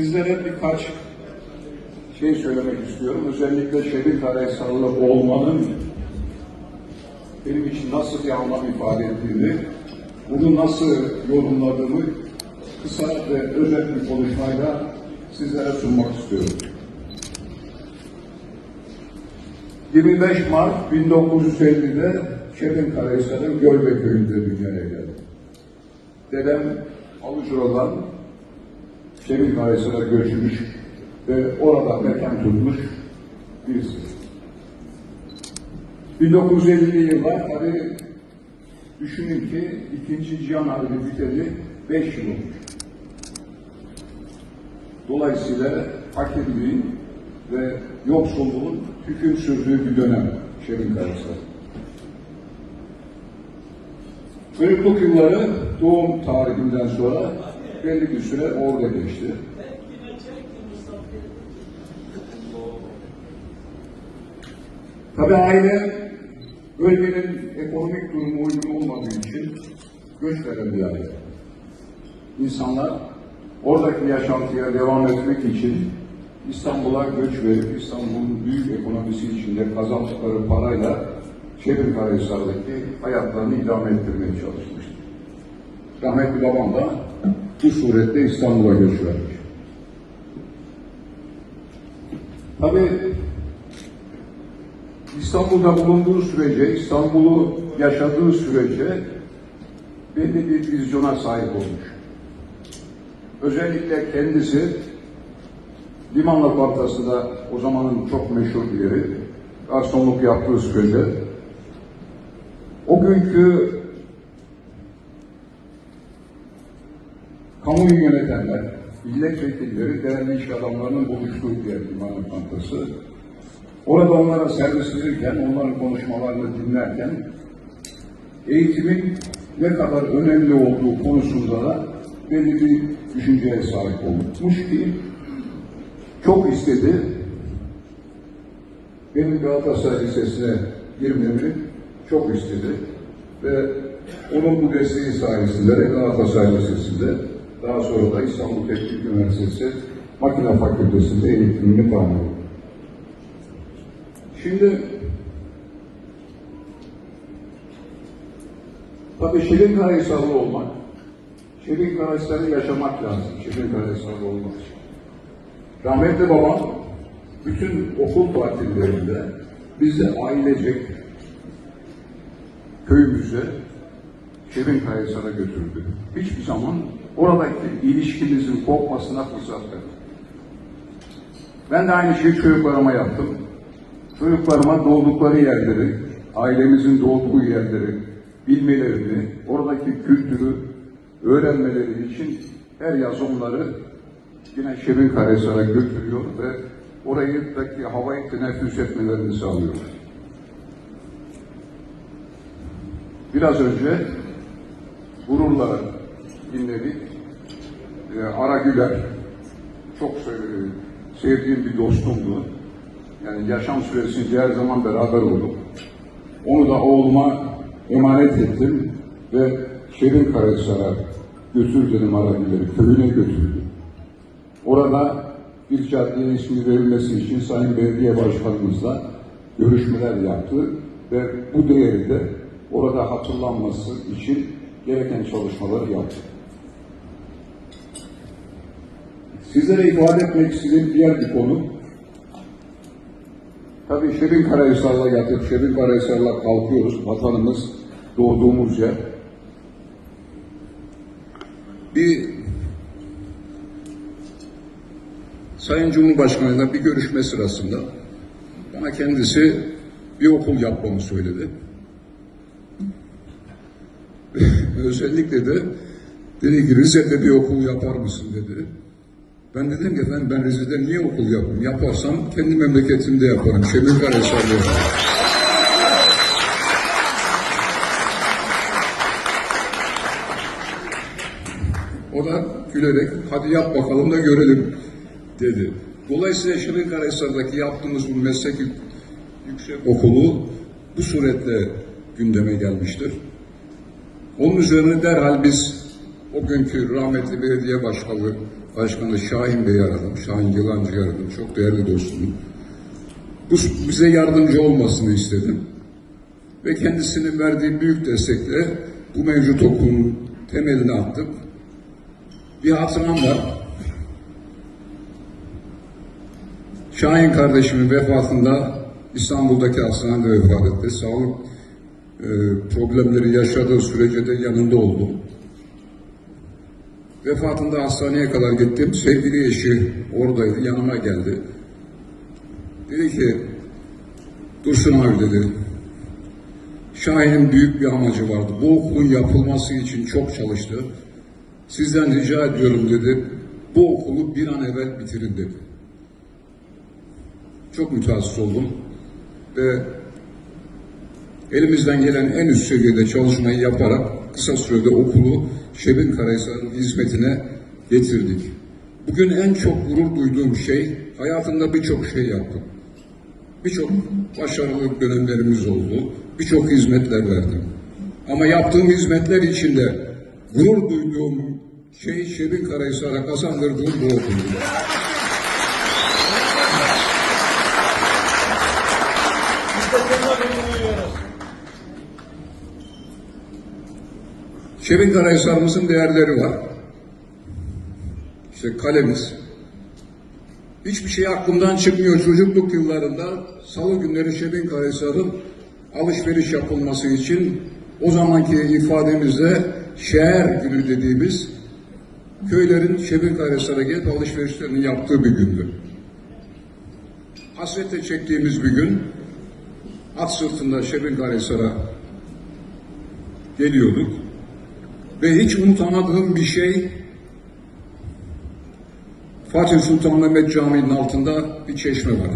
sizlere birkaç şey söylemek istiyorum. Özellikle Şebin Karahisarlı olmanın benim için nasıl bir anlam ifade ettiğini, bunu nasıl yorumladığımı kısa ve özet bir konuşmayla sizlere sunmak istiyorum. 25 Mart 1950'de Şebin Karahisar'ın Gölbe köyünde dünyaya geldi. Dedem Avucura'dan Şebin Karahisar'a göçmüş ve orada mekan tutmuş birisi. 1950'li yıllar tabii düşünün ki ikinci Cihan Harbi biteli 5 yıl olmuş. Dolayısıyla fakirliğin ve yoksulluğun hüküm sürdüğü bir dönem Şebin Karahisar. Çocukluk yılları doğum tarihinden sonra belli bir süre orada geçti. Tabi aile bölgenin ekonomik durumu uygun olmadığı için göç veren bir aile. İnsanlar oradaki yaşantıya devam etmek için İstanbul'a göç verip İstanbul'un büyük ekonomisi içinde kazandıkları parayla Şebin Karahisar'daki hayatlarını idame ettirmeye çalışmıştır. Rahmetli babam da bu surette İstanbul'a göç vermiş. Tabii İstanbul'da bulunduğu sürece, İstanbul'u yaşadığı sürece belli bir vizyona sahip olmuş. Özellikle kendisi liman lokantasında o zamanın çok meşhur bir yeri, garsonluk yaptığı sürece o günkü kamuyu yönetenler, milletvekilleri, değerli iş adamlarının buluştuğu bir yer liman. Orada onlara servis verirken, onların konuşmalarını dinlerken eğitimin ne kadar önemli olduğu konusunda da belli bir düşünceye sahip olmuş ki çok istedi. Benim Galatasaray Lisesi'ne girmemi çok istedi. Ve onun bu desteği sayesinde de Galatasaray Lisesi'nde daha sonra da İstanbul Teknik Üniversitesi Makine Fakültesi'nde eğitimini tamamladı. Şimdi tabii Şirin Karahisarlı olmak, Şirin Karahisar'ı yaşamak lazım. Şirin Karahisarlı olmak. Rahmetli babam bütün okul tatillerinde bizi ailecek köyümüze Şirin Karahisar'a götürdü. Hiçbir zaman oradaki ilişkimizin kopmasına fırsat vermedi. Ben de aynı şeyi çocuklarıma yaptım. Çocuklarıma doğdukları yerleri, ailemizin doğduğu yerleri bilmelerini, oradaki kültürü öğrenmeleri için her yaz onları yine Şirin Karahisar'a götürüyor ve orayıdaki havayı teneffüs etmelerini sağlıyor. Biraz önce gururla dinledik. Ee, Ara Güler çok se- sevdiğim bir dostumdu. Yani yaşam süresince her zaman beraber olduk. Onu da oğluma emanet ettim ve Şirin Karahisar'a götürdüm Ara Güler'i, köyüne götürdüm. Orada bir caddeye ismi verilmesi için Sayın Belediye Başkanımızla görüşmeler yaptı ve bu değeri de orada hatırlanması için gereken çalışmaları yaptı. Sizlere ifade etmek istediğim diğer bir konu, tabii Şirin Karahisar'la yatıp Şirin Karahisar'la kalkıyoruz, vatanımız doğduğumuz yer. Bir Sayın Cumhurbaşkanı'yla bir görüşme sırasında bana kendisi bir okul yapmamı söyledi. Özellikle de dedi ki Rize'de bir okul yapar mısın dedi. Ben dedim ki efendim ben Rize'de niye okul yapayım? Yaparsam kendi memleketimde yaparım. Karahisar'da yaparım. O da gülerek hadi yap bakalım da görelim dedi. Dolayısıyla Şirin Karahisar'daki yaptığımız bu meslek yüksek okulu bu suretle gündeme gelmiştir. Onun üzerine derhal biz o günkü rahmetli belediye başkanı Başkanı Şahin Bey'i aradım. Şahin Yılancı'yı aradım. Çok değerli dostum. Bu bize yardımcı olmasını istedim. Ve kendisinin verdiği büyük destekle bu mevcut okulun temelini attık. Bir hatıram var. Şahin kardeşimin vefatında İstanbul'daki hastanede vefat etti. Sağlık e, problemleri yaşadığı sürece de yanında oldum. Vefatında hastaneye kadar gittim. Sevgili eşi oradaydı, yanıma geldi. Dedi ki, Dursun abi dedi, Şahin'in büyük bir amacı vardı. Bu okulun yapılması için çok çalıştı. Sizden rica ediyorum dedi, bu okulu bir an evvel bitirin dedi. Çok mütehassıs oldum ve elimizden gelen en üst seviyede çalışmayı yaparak kısa sürede okulu Şebin Karahisar'ın hizmetine getirdik. Bugün en çok gurur duyduğum şey, hayatımda birçok şey yaptım. Birçok başarılı dönemlerimiz oldu. Birçok hizmetler verdim. Ama yaptığım hizmetler içinde gurur duyduğum şey Şebin Karahisar'a kazandırdığım bu okuldu. Biz de seninle gurur duyuyoruz. Şebin Karahisar'ımızın değerleri var. İşte kalemiz. Hiçbir şey aklımdan çıkmıyor. Çocukluk yıllarında salı günleri Şebin Karahisar'ın alışveriş yapılması için o zamanki ifademizle şehir günü dediğimiz köylerin Şebin Karahisar'a gelip alışverişlerini yaptığı bir gündü. Hasretle çektiğimiz bir gün at sırtında Şebin Karahisar'a geliyorduk. Ve hiç unutamadığım bir şey Fatih Sultan Mehmet Camii'nin altında bir çeşme var.